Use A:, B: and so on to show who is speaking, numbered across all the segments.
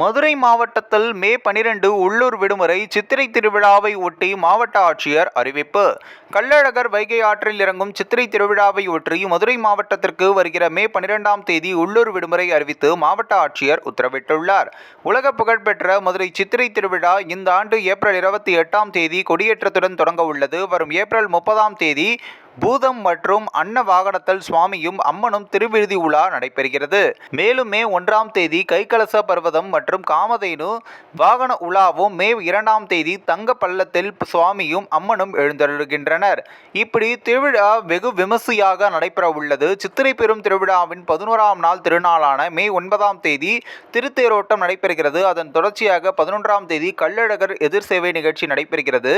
A: மதுரை மாவட்டத்தில் மே பனிரெண்டு உள்ளூர் விடுமுறை சித்திரை திருவிழாவை ஒட்டி மாவட்ட ஆட்சியர் அறிவிப்பு கள்ளழகர் வைகை ஆற்றில் இறங்கும் சித்திரை திருவிழாவை ஒற்றி மதுரை மாவட்டத்திற்கு வருகிற மே பனிரெண்டாம் தேதி உள்ளூர் விடுமுறை அறிவித்து மாவட்ட ஆட்சியர் உத்தரவிட்டுள்ளார் உலக புகழ்பெற்ற மதுரை சித்திரை திருவிழா இந்த ஆண்டு ஏப்ரல் இருபத்தி எட்டாம் தேதி கொடியேற்றத்துடன் தொடங்க உள்ளது வரும் ஏப்ரல் முப்பதாம் தேதி பூதம் மற்றும் அன்ன வாகனத்தல் சுவாமியும் அம்மனும் திருவிழுதி உலா நடைபெறுகிறது மேலும் மே ஒன்றாம் தேதி கைகலச பர்வதம் மற்றும் காமதேனு வாகன உலாவும் மே இரண்டாம் தேதி தங்க பள்ளத்தில் சுவாமியும் அம்மனும் எழுந்தருகின்றனர் இப்படி திருவிழா வெகு விமர்சையாக நடைபெற உள்ளது சித்திரை பெரும் திருவிழாவின் பதினோராம் நாள் திருநாளான மே ஒன்பதாம் தேதி திருத்தேரோட்டம் நடைபெறுகிறது அதன் தொடர்ச்சியாக பதினொன்றாம் தேதி கள்ளழகர் எதிர் சேவை நிகழ்ச்சி நடைபெறுகிறது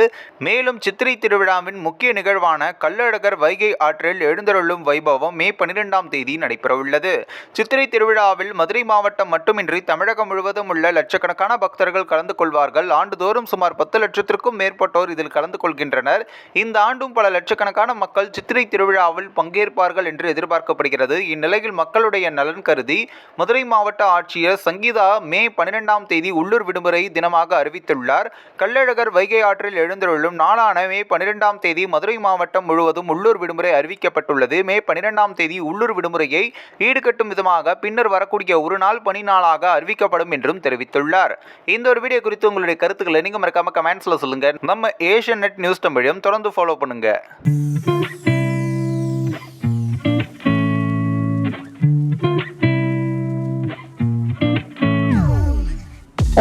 A: மேலும் சித்திரை திருவிழாவின் முக்கிய நிகழ்வான கள்ளழகர் நகர் வைகை ஆற்றில் எழுந்தருளும் வைபவம் மே பனிரெண்டாம் தேதி நடைபெறவுள்ளது சித்திரை திருவிழாவில் மதுரை மாவட்டம் மட்டுமின்றி தமிழகம் முழுவதும் உள்ள லட்சக்கணக்கான பக்தர்கள் கலந்து கொள்வார்கள் ஆண்டுதோறும் சுமார் பத்து லட்சத்திற்கும் மேற்பட்டோர் இதில் கலந்து கொள்கின்றனர் இந்த ஆண்டும் பல லட்சக்கணக்கான மக்கள் சித்திரை திருவிழாவில் பங்கேற்பார்கள் என்று எதிர்பார்க்கப்படுகிறது இந்நிலையில் மக்களுடைய நலன் கருதி மதுரை மாவட்ட ஆட்சியர் சங்கீதா மே பனிரெண்டாம் தேதி உள்ளூர் விடுமுறை தினமாக அறிவித்துள்ளார் கள்ளழகர் வைகை ஆற்றில் எழுந்தருளும் நாளான மே பனிரெண்டாம் தேதி மதுரை மாவட்டம் முழுவதும் உள்ளூர் விடுமுறை அறிவிக்கப்பட்டுள்ளது மே பனிரெண்டாம் தேதி உள்ளூர் விடுமுறையை ஈடுகட்டும் விதமாக பின்னர் வரக்கூடிய ஒரு நாள் பணி நாளாக அறிவிக்கப்படும் என்றும் தெரிவித்துள்ளார் இந்த ஒரு வீடியோ குறித்து உங்களுடைய கருத்துக்களை நீங்கள் மறக்காம கமெண்ட்ஸில் சொல்லுங்க நம்ம ஏஷியன் நெட் நியூஸ் தமிழையும் தொடர்ந்து ஃபாலோ பண்ணுங்க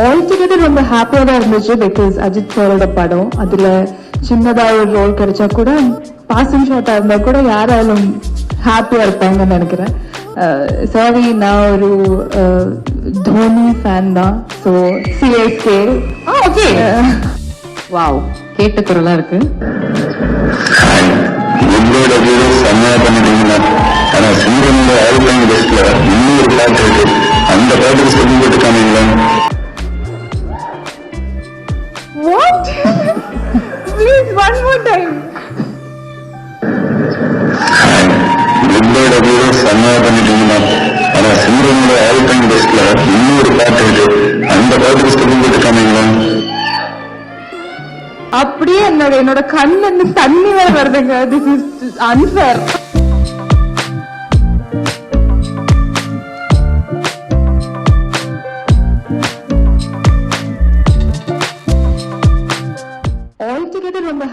B: ஆல் டுகெதர் ரொம்ப ஹாப்பியாக தான் இருந்துச்சு பிகாஸ் அஜித் சாரோட படம் அதில் சின்னதாக ஒரு ரோல் கிடைச்சா கூட பாசிங் ஷாட்டாக இருந்தால் கூட யாராலும் ஹாப்பியாக இருப்பாங்கன்னு நினைக்கிறேன் சாரி நான் ஒரு தோனி ஃபேன் தான் ஸோ சிஎஸ்கே ஓகே வாவ் கேட்ட குரலா இருக்கு
C: அந்த பாட்டுக்கு சொல்லி போட்டு இன்னொரு அந்த
B: அப்படியே என்னோட என்னோட கண்ணு தண்ணி வர வருதுங்க திஸ் இஸ்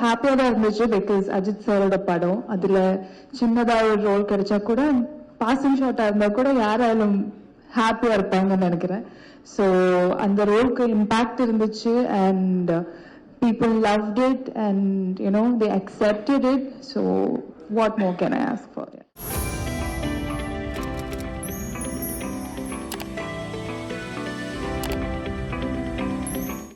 B: ஹாப்பியாக தான் இருந்துச்சு பிகாஸ் அஜித் சாரோட படம் அதில் சின்னதாக ஒரு ரோல் கிடைச்சா கூட பாசிங் ஷாட்டாக இருந்தால் கூட யாராலும் ஹாப்பியாக இருப்பாங்கன்னு நினைக்கிறேன் ஸோ அந்த ரோலுக்கு இம்பேக்ட் இருந்துச்சு and people love it and you know they accepted it so what more can I ask for